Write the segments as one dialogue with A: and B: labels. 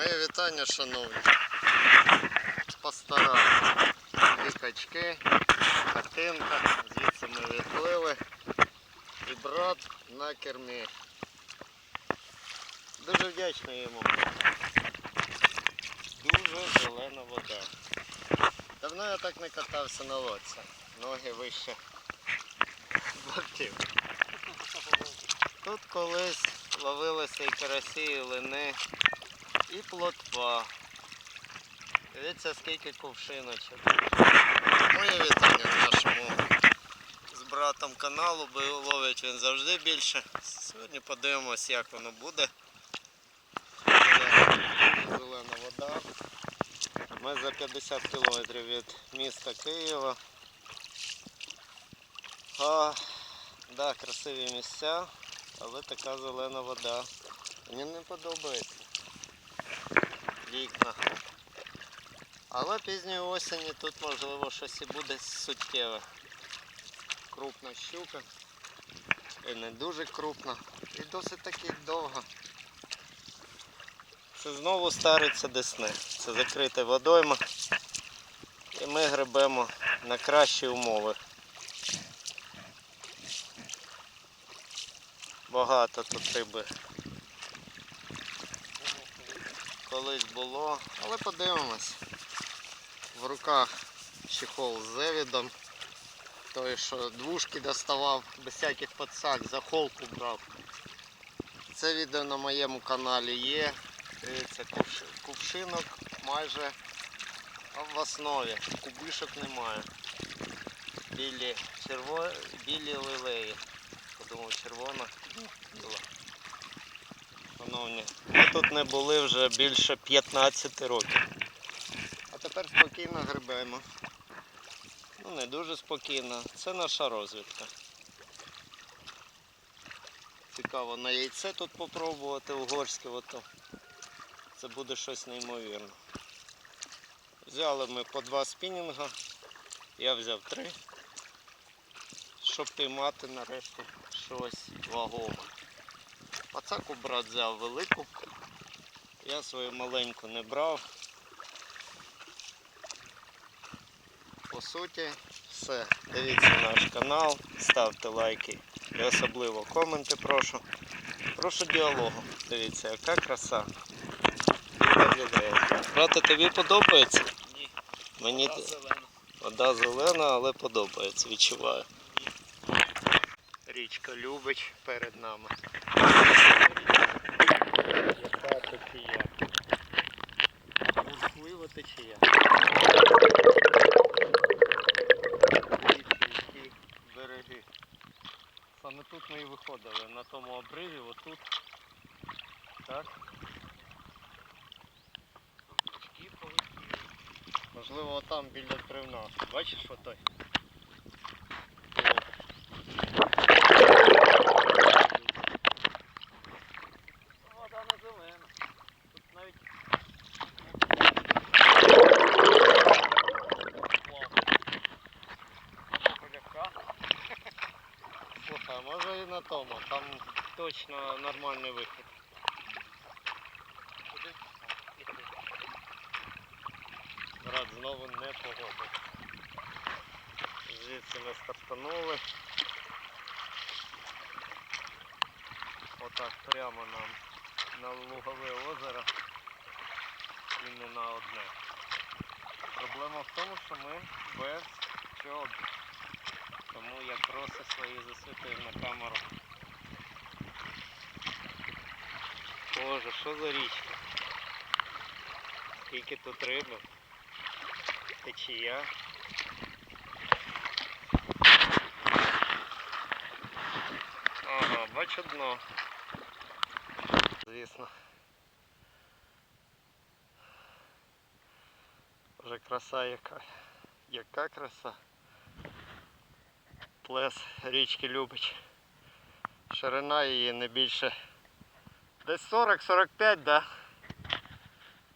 A: Моє вітання, шановні. Постара дві качки, хатинка, звідси ми відплили. І брат на кермі. Дуже вдячний йому. Дуже зелена вода. Давно я так не катався на лодці. Ноги вище бортів. Тут колись ловилися і карасі, і лини, і плотва. Дивіться, скільки кувшиночок. Моє вітання нашому з братом каналу, бо ловить він завжди більше. Сьогодні подивимось, як воно. Буде Зелена вода. Ми за 50 кілометрів від міста Києва. А, да, красиві місця, але така зелена вода. Мені не подобається. Вікна. Але пізньої осені тут можливо щось і буде суттєве. Крупна щука. І не дуже крупна. І досить таки довга. Це знову стариться десни. Це закрита водойма. І ми гребемо на кращі умови. Багато тут риби. Колись було, але подивимось. В руках чехол з зевідом. Той, що двушки доставав, без всяких подсак, за холку брав. Це відео на моєму каналі є. Дивіться, кувшинок майже в основі. Кубишок немає. Білі, черво... білі лилеї. Подумав червона, біла. Шановні, ми тут не були вже більше 15 років. А тепер спокійно грибаємо. Ну не дуже спокійно. Це наша розвідка. Цікаво на яйце тут попробувати угорське ото. Це буде щось неймовірне. Взяли ми по два спінінга. Я взяв три. Щоб піймати нарешті щось вагоме. Пацаку брат взяв велику. Я свою маленьку не брав. По суті, все. Дивіться наш канал, ставте лайки і особливо коменти прошу. Прошу діалогу. Дивіться, яка краса. Брате, тобі подобається?
B: Ні,
A: Мені т-
B: зелена.
A: вода зелена, але подобається, відчуваю. Річка Любич перед нами. Яка течія. Саме тут ми і виходили, на тому обриві, отут. Так? Можливо, там біля бревна. Бачиш отой?
B: Вода не зелена. Тут навіть Поляка.
A: Слухай, а може і на тому, там точно нормальний вихід.
B: Куди? Іти.
A: Брат знову. Звідси ми стартанули. Отак прямо нам на Лугове озеро і не на одне. Проблема в тому, що ми без чоб. Тому я просто свої засвітив на камеру. Боже, що за річка? Скільки тут риби? Течія. Ага, бачу дно. Звісно. Вже краса яка. Яка краса. Плес річки Любич. Ширина її не більше. Десь 40-45, да?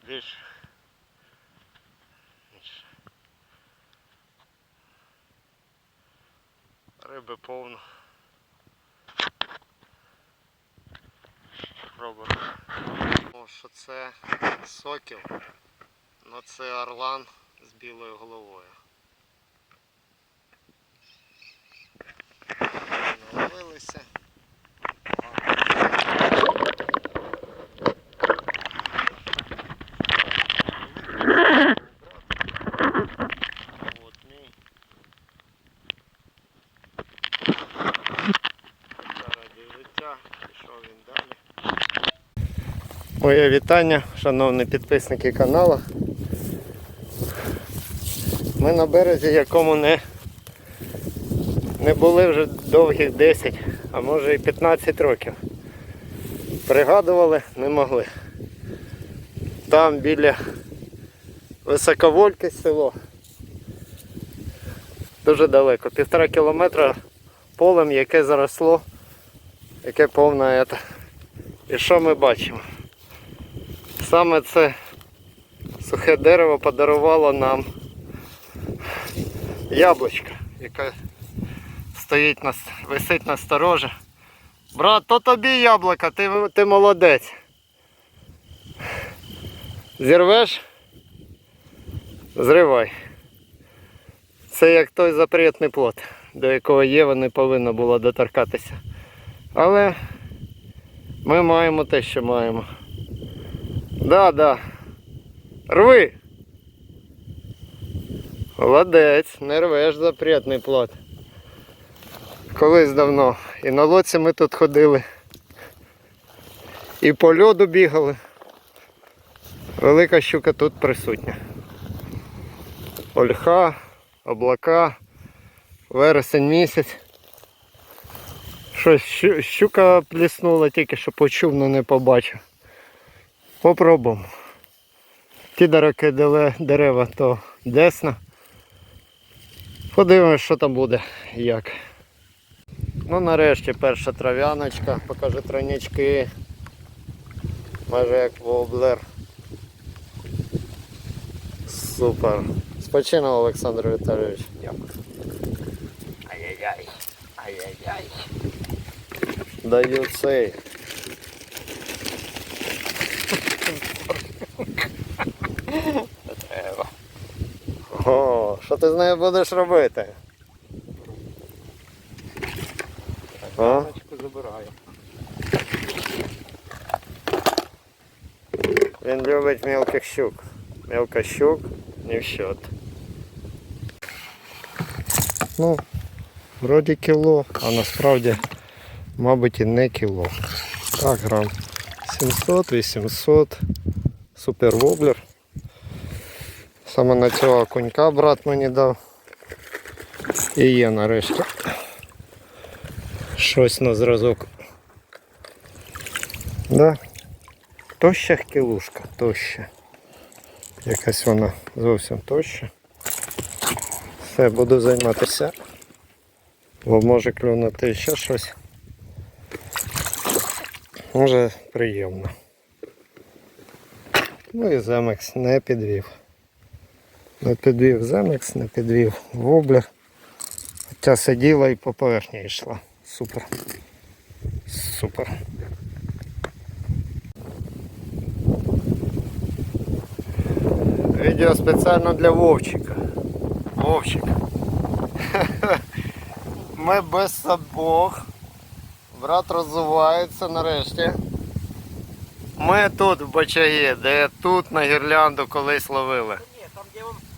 A: Більше. Риби повно. Пробуємо. О, що це сокіл, але це орлан з білою головою. Наловилися. От мій. Раді життя, пішов він далі. Моє вітання, шановні підписники каналу. Ми на березі, якому не, не були вже довгих 10, а може і 15 років. Пригадували, не могли. Там біля Високовольки село. Дуже далеко, півтора кілометра полем, яке заросло, яке повне. І що ми бачимо? Саме це сухе дерево подарувало нам яблучко, яке стоїть на, висить на сторожі. Брат, то тобі яблуко, ти, ти молодець. Зірвеш? Зривай. Це як той запретний плод, до якого Єва не повинна була доторкатися. Але ми маємо те, що маємо. Да, да. Рви. Молодець, не рвеш запретний плод. Колись давно. І на лоці ми тут ходили. І по льоду бігали. Велика щука тут присутня. Ольха, облака, вересень місяць. Щось щука пліснула, тільки що почув, але не побачив. Попробуємо. Ті деле- дерева то десна. Подивимось, що там буде і як. Ну нарешті перша трав'яночка, покажу тройнячки. Майже як воблер. Супер. Спочинав Олександр Віталійович.
B: Дякую. Ай-яй-яй. Ай-яй-яй.
A: Даю цей. О, що ти з нею будеш робити? О,
B: Баночку забираю.
A: він любить мелких щук. Мелка щук не в счет. Ну, вроді кіло, а насправді, мабуть, і не кіло. Так, грам 700-800. Супер воблер. Саме на цього окунька брат мені дав. І є нарешті. Щось на зразок. Да. Тоща кілушка, тоща. Якась вона зовсім тоща. Все, буду займатися. Бо може клюнути ще щось. Може приємно. Ну і земекс не підвів. Не підвів земекс, не підвів воблер. Хоча сиділа і по поверхні йшла. Супер. Супер. Відео спеціально для Вовчика. Вовчик. Ми без сапог. Брат розвивається нарешті. Ми тут в Бочагі, де тут на гірлянду колись ловили.
B: Ні, там де він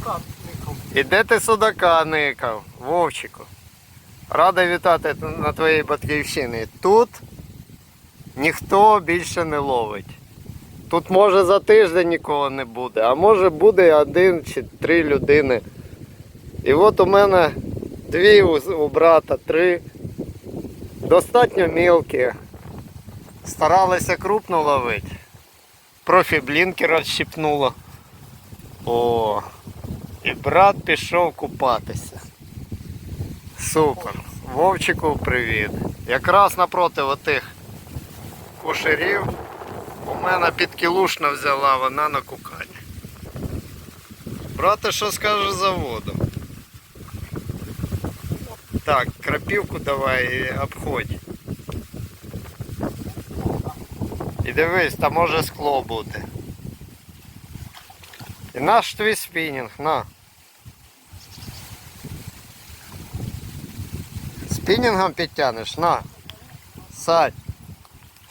B: закат никав.
A: І де ти судака никав, Вовчику? Радий вітати на твоїй батьківщині. Тут ніхто більше не ловить. Тут може за тиждень нікого не буде, а може буде один чи три людини. І от у мене дві у, брата, три. Достатньо мілкі. Старалися крупно ловити. Профі блінки розщипнуло. О, і брат пішов купатися. Супер. Вовчику привіт. Якраз напроти отих кушерів у мене підкілушна взяла, вона на кукані. Брате, що скажеш за воду? Так, крапівку давай обходь. І дивись, там може скло бути. І наш твій спінінг, на. Спінінгом підтягнеш, на. Садь.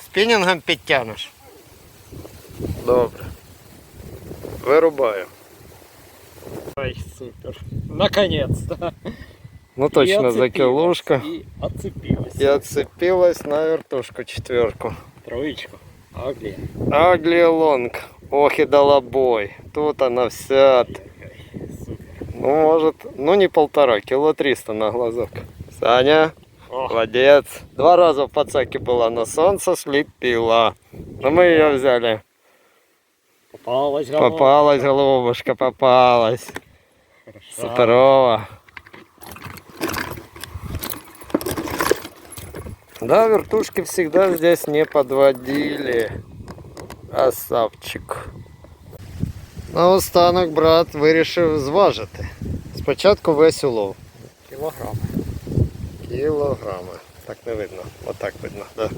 A: Спінінгом підтягнеш. Добре. Вирубаю.
B: Ой, супер. Наконец-то.
A: Ну точно за кілушка.
B: И отцепилась.
A: И отцепилась на вертушку четверку.
B: Троечку. Агли.
A: Агли лонг. Ох и дала бой. Тут она вся. Ну, может, ну не полтора, кило триста на глазок. Саня,
B: Ох,
A: молодец. Два раза в пацаке была на солнце, слепила. Но мы ее взяли.
B: попалась голова.
A: Попалась голубушка, попалась.
B: Хорошо.
A: Здорово. Да, вертушки всегда здесь не подводили. Красавчик. Наостанок брат вирішив зважити. Спочатку весь улов.
B: Килограмм.
A: Кілограми. Так не видно. Отак видно, да.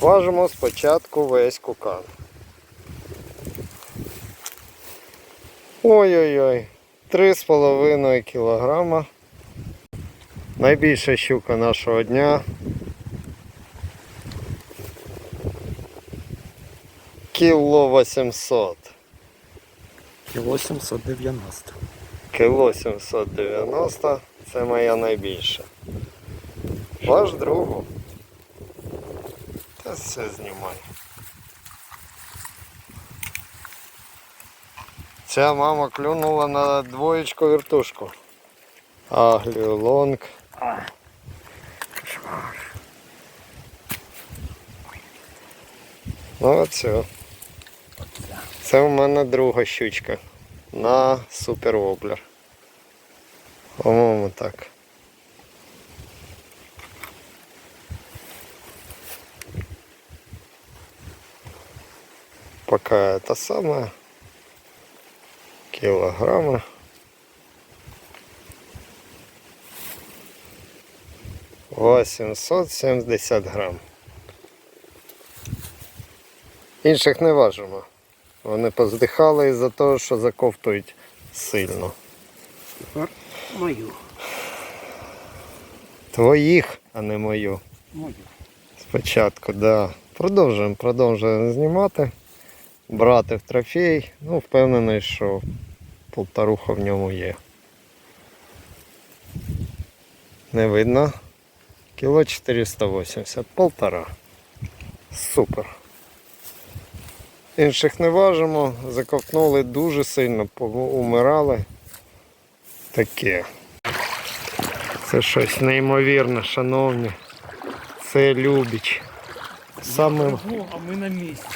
A: Важимо спочатку весь кукан. Ой-ой-ой. Три з половиною кілограма. Найбільша щука нашого дня. Кіло 800.
B: Кило 790.
A: Кіло 790 це моя найбільша. Ваш другу. Та все знімай. Ця мама клюнула на двоєчку вертушку. Аглію лонг.
B: А.
A: Ну оце. Це у мене друга щучка на супер воблер. По-моєму так. Пока это самое. Килограмма. Восемьсот семьдесят грам. Інших не важимо. Вони поздихали із-за того, що заковтують сильно.
B: Тепер мою.
A: Твоїх, а не мою.
B: Мою.
A: Спочатку, да. Продовжуємо, продовжуємо знімати. Брати в трофей. Ну, впевнений, що полтаруха в ньому є. Не видно. Кіло 480, полтора. Супер. Інших не важимо, заковтнули дуже сильно, умирали. Таке. Це щось неймовірне, шановні. Це Любіч. Саме,
B: а ми на місці.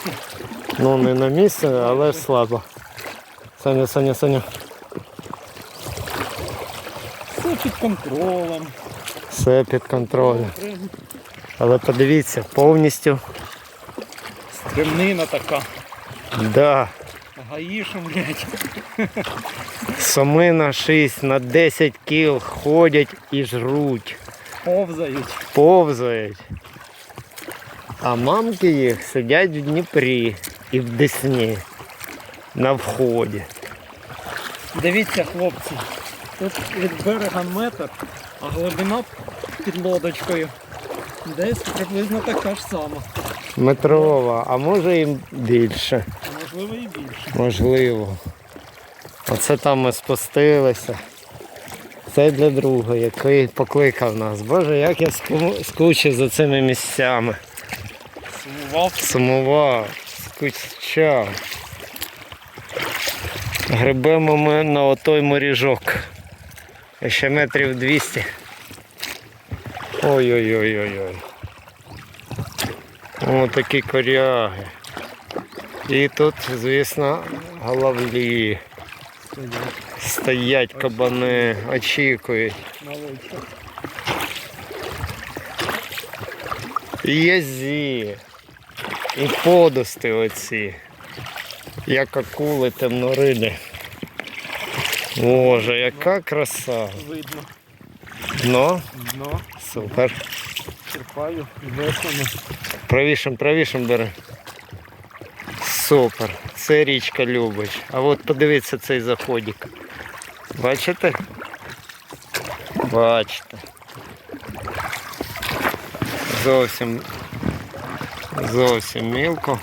A: ну не на місці, але ж слабо. Саня, Саня, Саня.
B: Все під контролем.
A: Все під контролем. Але подивіться, повністю.
B: Стремнина така.
A: Да.
B: Гаїшем, блядь.
A: Соми на 6 на 10 кіл ходять і жруть,
B: Повзають.
A: повзають. А мамки їх сидять в Дніпрі і в Десні на вході.
B: Дивіться, хлопці. Тут від берега метр, а глибина під лодочкою. Десь приблизно така ж сама.
A: Метрова, а може і більше.
B: Можливо і більше.
A: Можливо. Оце там ми спустилися. Це для друга, який покликав нас. Боже, як я ску- скучив за цими місцями.
B: Сумував.
A: Сумував, скучав. Гребемо ми на отой моріжок. Ще метрів 200. Ой-ой-ой-ой-ой. О, такі коряги. І тут, звісно, головлі.
B: Стоять
A: кабани, очікують.
B: лодці.
A: І Язі. І подости оці. Як акули темнориди. Боже, яка краса.
B: Видно.
A: Ну,
B: Дно.
A: супер.
B: Черпаю веслами.
A: Правішим, правішим бери. Супер. Це річка Любич. А от подивіться цей заходик. Бачите? Бачите. Зовсім зовсім мілко.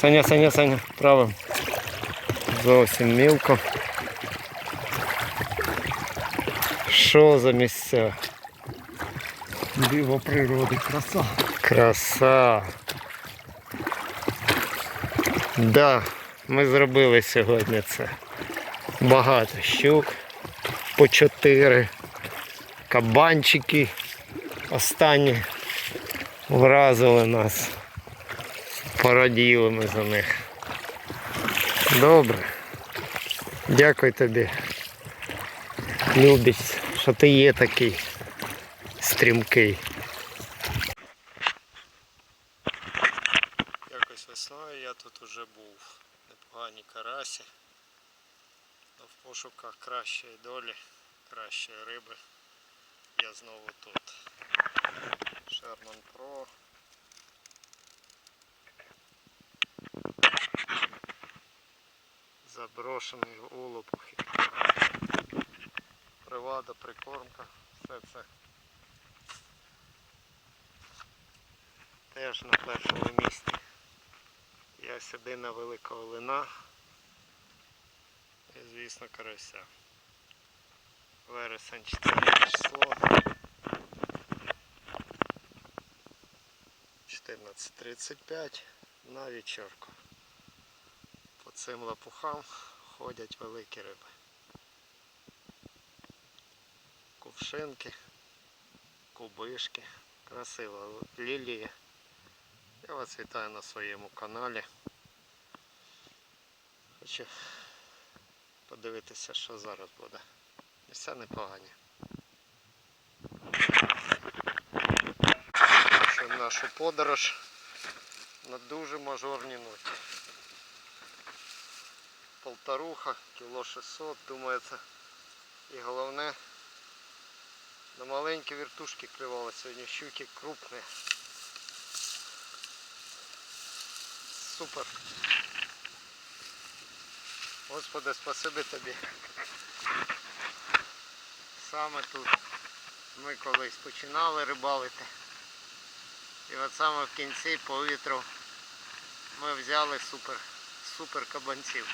A: Саня, Саня, Саня, правим. Зовсім мілко. Що за місця?
B: Диво природи, краса.
A: Краса. Да, ми зробили сьогодні це. Багато щук по чотири. Кабанчики останні вразили нас. Пораділи ми за них. Добре. Дякую тобі. Любіч, що ти є такий стрімкий. Якось весною я тут уже був. Непогані карасі. Но в пошуках кращої долі, кращої риби. Я знову тут. Sherman Pro. Заброшений улопухи. Привада, прикормка. Все це теж на першому місці. Я сюди на великого лина і звісно карася. Вересень 4 число. 14.35 на вечірку. По цим лопухам ходять великі риби. Кувшинки, кубишки. Красива лілія. Я вас вітаю на своєму каналі. Хочу подивитися, що зараз буде. Місця непогані. Це нашу подорож на дуже мажорній ноті. Полтаруха, кіло 600, думаю, це і головне на маленькі вертушки клювали сьогодні, щуки крупні. Супер. Господи, спасибі тобі. Саме тут ми колись починали рибалити. І от саме в кінці по вітру ми взяли супер, супер кабанців.